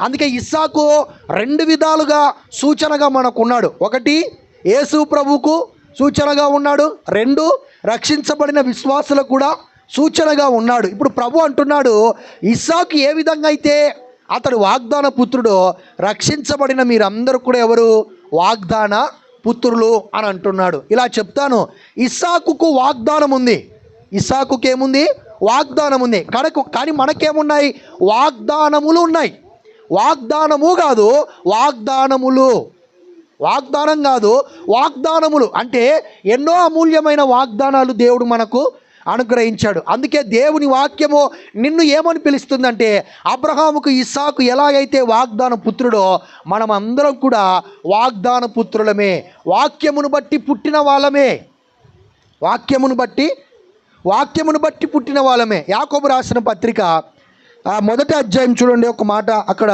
అందుకే ఇస్సాకు రెండు విధాలుగా సూచనగా మనకున్నాడు. ఒకటి యేసు ప్రభుకు సూచనగా ఉన్నాడు. రెండు రక్షించబడిన విశ్వాసులకు కూడా సూచనగా ఉన్నాడు. ఇప్పుడు ప్రభు అంటున్నాడు ఇస్సాకు ఏ విధంగా అయితే అతడు వాగ్దాన పుత్రుడు రక్షించబడిన మీరందరూ కూడా ఎవరు? వాగ్దాన పుత్రులు అని అంటున్నాడు. ఇలా చెప్తాను ఇస్సాకుకు వాగ్దానం ఉంది. ఇస్సాకుకి ఏముంది? వాగ్దానం ఉంది. కడకు కానీ మనకేమున్నాయి? వాగ్దానములు ఉన్నాయి. వాగ్దానము కాదు వాగ్దానములు. వాగ్దానం కాదు వాగ్దానములు. అంటే ఎన్నో అమూల్యమైన వాగ్దానాలు దేవుడు మనకు అనుగ్రహించాడు. అందుకే దేవుని వాక్యము నిన్ను ఏమని పిలుస్తుందంటే అబ్రహాముకు ఇస్సాకు ఎలాగైతే వాగ్దాన పుత్రుడో మనం అందరం కూడా వాగ్దాన పుత్రులమే. వాక్యమును బట్టి పుట్టిన వాళ్ళమే. వాక్యమును బట్టి వాక్యమును బట్టి పుట్టిన వాళ్ళమే. యాకోబు రాసిన పత్రిక ఆ మొదటి అధ్యాయం చూడండి ఒక మాట అక్కడ